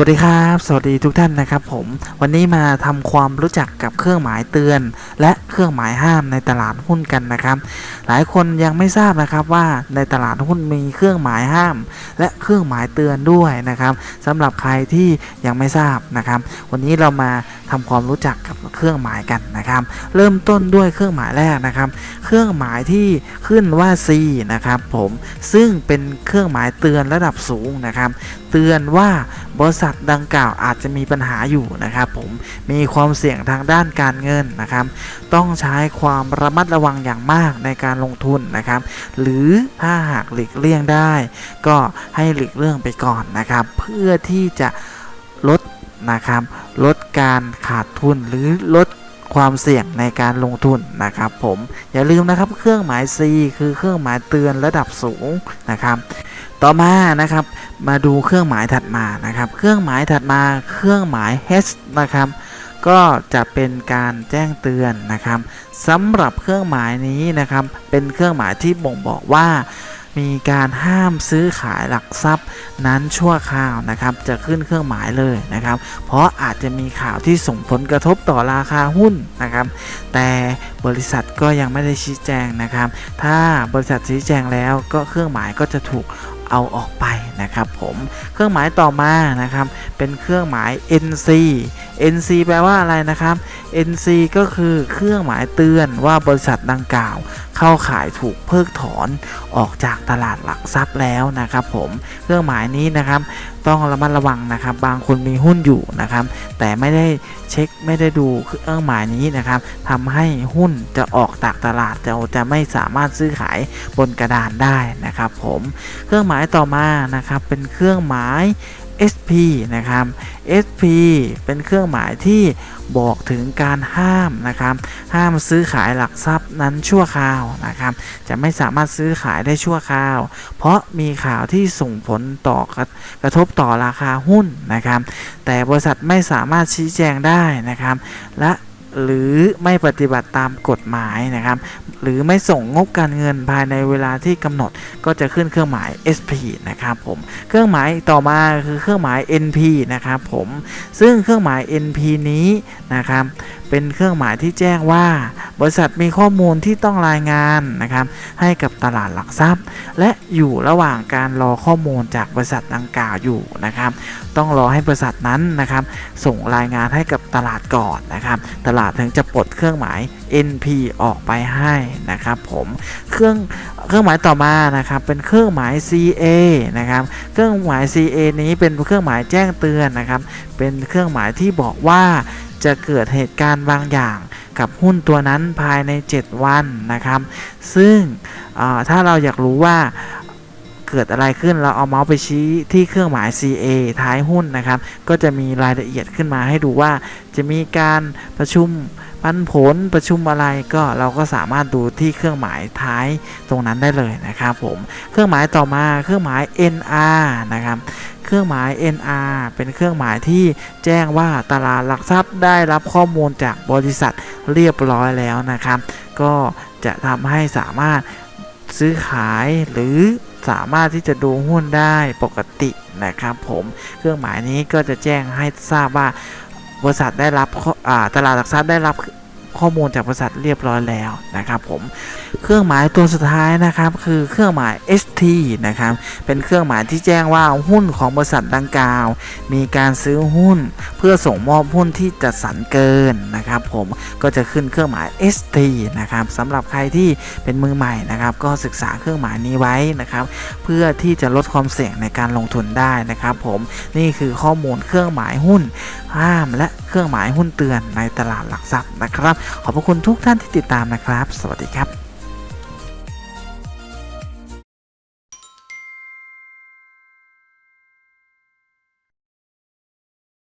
วัสดีครับ สวัสดีทุกท่านนะครับผมวันนี้มาทำความรู้จักกับเครื่องหมายเตือน และเครื่องหมายห้ามในตลาดหุ้นกันนะครับ หลายคนยังไม่ทราบนะครับว่าในตลาดหุ้นมีเครื่องหมายห้าม และเครื่องหมายเตือนด้วยนะครับสำหรับใครที่ยังไม่ทราบนะครับ วันนี้เรามาทำความรู้จักกับเครื่องหมายกันนะครับ เริ่มต้นด้วยเครื่องหมายแรกนะครับ เครื่องหมายที่ขึ้นว่า C นะครับผมซึ่งเป็นเครื่องหมายเตือนระดับสูงนะครับ เตือนว่าบริษัทดังกล่าวอาจจะมีปัญหาอยู่นะครับผมมีความเสี่ยงทางด้านการเงินนะครับ ต้องใช้ความระมัดระวังอย่างมากในการลงทุนนะครับ หรือถ้าหากหลีกเลี่ยงได้ ก็ให้หลีกเลี่ยงไปก่อนนะครับ เพื่อที่จะลดนะครับลดการขาดทุนหรือลด ความเสี่ยงในการลงทุนนะครับผมอย่าลืมนะครับเครื่องหมาย C คือเครื่องหมายเตือนระดับสูงนะครับ ต่อมานะครับมาดูเครื่องหมายถัดมานะครับ เครื่องหมายถัดมาเครื่องหมาย H นะครับก็จะเป็นการแจ้งเตือนนะครับสำหรับเครื่องหมายนี้นะครับเป็นเครื่องหมายที่บ่งบอกว่า มีการห้ามซื้อขายหลักทรัพย์นั้นชั่วคราวนะครับ จะขึ้นเครื่องหมายเลยนะครับ เพราะอาจจะมีข่าวที่ส่งผลกระทบต่อราคาหุ้นนะครับ แต่บริษัทก็ยังไม่ได้ชี้แจงนะครับ ถ้าบริษัทชี้แจงแล้วก็เครื่องหมายก็จะถูกเอาออกไปนะครับผมเครื่องหมายต่อมานะครับเป็นเครื่องหมาย NC NC แปลว่าอะไรนะครับ NC ก็คือเครื่องหมายเตือนว่าบริษัทดังกล่าว เข้าขายถูกเพิกถอนออกจากตลาดหลักทรัพย์แล้วนะครับผมเครื่องหมายนี้นะครับต้องระมัดระวังนะครับ บางคนมีหุ้นอยู่นะครับ แต่ไม่ได้เช็คไม่ได้ดูเครื่องหมายนี้นะครับทำให้หุ้นจะออกจากตลาดจะจะไม่สามารถซื้อขายบนกระดานได้นะครับผมเครื่องหมายต่อมานะครับเป็นเครื่องหมาย SP นะครับ SP เป็นเครื่องหมายที่บอกถึงการห้ามนะครับ ห้ามซื้อขายหลักทรัพย์นั้นชั่วคราวนะครับ จะไม่สามารถซื้อขายได้ชั่วคราว เพราะมีข่าวที่ส่งผลต่อกระกระทบต่อราคาหุ้นนะครับ แต่บริษัทไม่สามารถชี้แจงได้นะครับ และ หรือไม่ปฏิบัติตามกฎหมายนะครับ หรือไม่ส่งงบการเงินภายในเวลาที่กำหนดก็จะขึ้นเครื่องหมาย SP นะครับผมเครื่องหมายต่อมาคือเครื่องหมาย NP นะครับผมซึ่งเครื่องหมาย NP นี้นะครับเป็นเครื่องหมายที่แจ้งว่า บริษัทมีข้อมูลที่ต้องรายงานนะครับให้กับตลาดหลักทรัพย์ และอยู่ระหว่างการรอข้อมูลจากบริษัทดังกล่าวอยู่นะครับ ต้องรอให้บริษัทนั้นนะครับส่งรายงานให้กับตลาดก่อนนะครับตลาดถึงจะปลดเครื่องหมาย NP ออกไปให้นะครับผมเครื่องเครื่องหมายต่อมานะครับเป็นเครื่องหมาย CA นะครับเครื่องหมาย CA นี้เป็นเครื่องหมายแจ้งเตือนนะครับเป็นเครื่องหมายที่บอกว่าจะเกิดเหตุการณ์บางอย่างกับหุ้นตัวนั้นภายใน 7 วันนะครับ ซึ่งถ้าเราอยากรู้ว่า กิดอะไรขึ้นเราเอาเมาส์ไปชี้ที่เครื่องหมาย CA ท้ายหุ้นนะครับ ก็จะมีรายละเอียดขึ้นมาให้ดูว่า จะมีการประชุมปันผลประชุมอะไรก็เราก็สามารถดูที่เครื่องหมายท้ายตรงนั้นได้เลยนะครับผมเครื่องหมายต่อมาเครื่องหมาย NR นะครับเครื่องหมาย NR เป็นเครื่องหมายที่แจ้งว่าตลาดหลักทรัพย์ได้รับข้อมูลจากบริษัทเรียบร้อยแล้วนะครับ ก็จะทำให้สามารถ ซื้อขายหรือสามารถที่จะดูหุ้นได้ปกตินะครับผมเครื่องหมายนี้ก็จะแจ้งให้ทราบว่าบริษัทได้รับตลาดหลักทรัพย์ได้รับ ข้อมูลจากบริษัทเรียบร้อยแล้วนะครับผมเครื่องหมายตัวสุดท้ายนะครับคือเครื่องหมาย ST นะครับเป็นเครื่องหมายที่แจ้งว่าหุ้นของบริษัทดังกล่าว มีการซื้อหุ้น เพื่อส่งมอบหุ้นที่จัดสรรเกินนะครับผมก็จะขึ้นเครื่องหมาย ST นะครับสำหรับใครที่เป็นมือใหม่นะครับก็ศึกษาเครื่องหมายนี้ไว้นะครับเพื่อที่จะลดความเสี่ยงในการลงทุนได้นะครับผมนี่คือข้อมูลเครื่องหมายหุ้นห้ามและเครื่องหมายหุ้นเตือนในตลาดหลักทรัพย์นะครับขอบพระคุณทุกท่านที่ติดตามนะครับ สวัสดีครับ